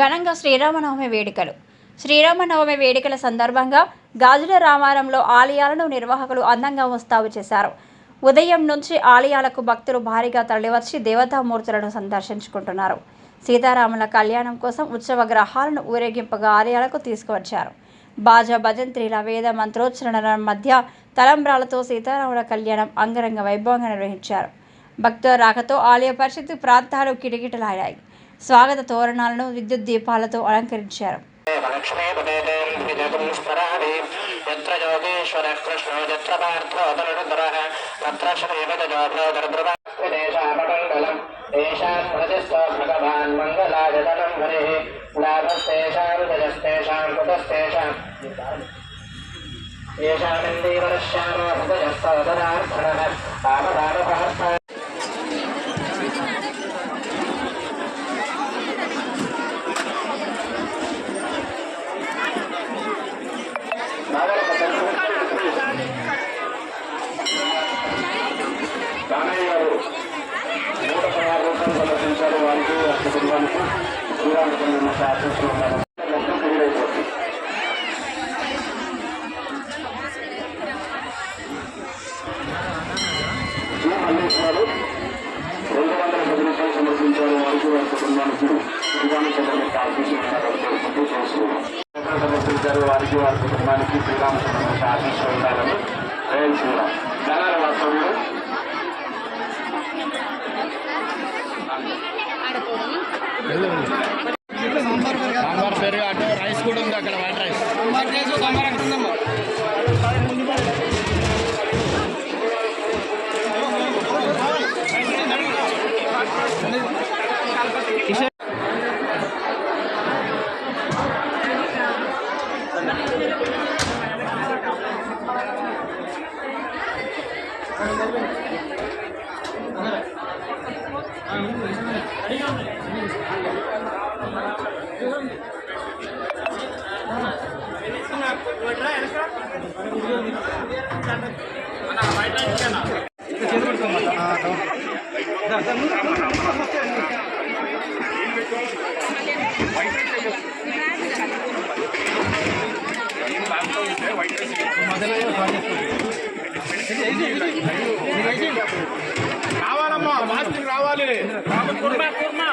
ఘనంగా శ్రీరామనవమి వేడుకలు. శ్రీరామనవమి వేడుకల సందర్భంగా గాజుల రామారంలో ఆలయాలను నిర్వాహకులు అందంగా ముస్తాబు చేశారు. ఉదయం నుంచి ఆలయాలకు భక్తులు భారీగా తరలివచ్చి దేవతామూర్తులను సందర్శించుకుంటున్నారు. సీతారాముల కళ్యాణం కోసం ఉత్సవ గ్రహాలను ఊరేగింపుగా ఆలయాలకు తీసుకువచ్చారు. బాజా భజంత్రీల వేద మంత్రోచ్చరణల మధ్య తలంబ్రాలతో సీతారాముల కళ్యాణం అంగరంగ వైభవంగా నిర్వహించారు. భక్తుల రాకతో ఆలయ పరిస్థితి ప్రాంతాలు కిటకిటలాడాయి. స్వాగత తోరణాలను విద్యుత్ దీపాలతో అలంకరించారు. లక్ష్మీపదేదేం విజయం స్మరామి యత్ర వారికి వారి కుటుంబానికి శ్రీరామచంద్ర ఆశిస్తూ ఉన్నారు వారికి వారి కుటుంబానికి ఉండాలని జయ శ్రీరామ్ ధనాల సాంబార్ పెరుగు అటు రైస్ కూడా ఉంది అక్కడ వైట్ రైస్ రావాలమ్మా మార్పులు రావాలి. కుర్మా కుర్మా.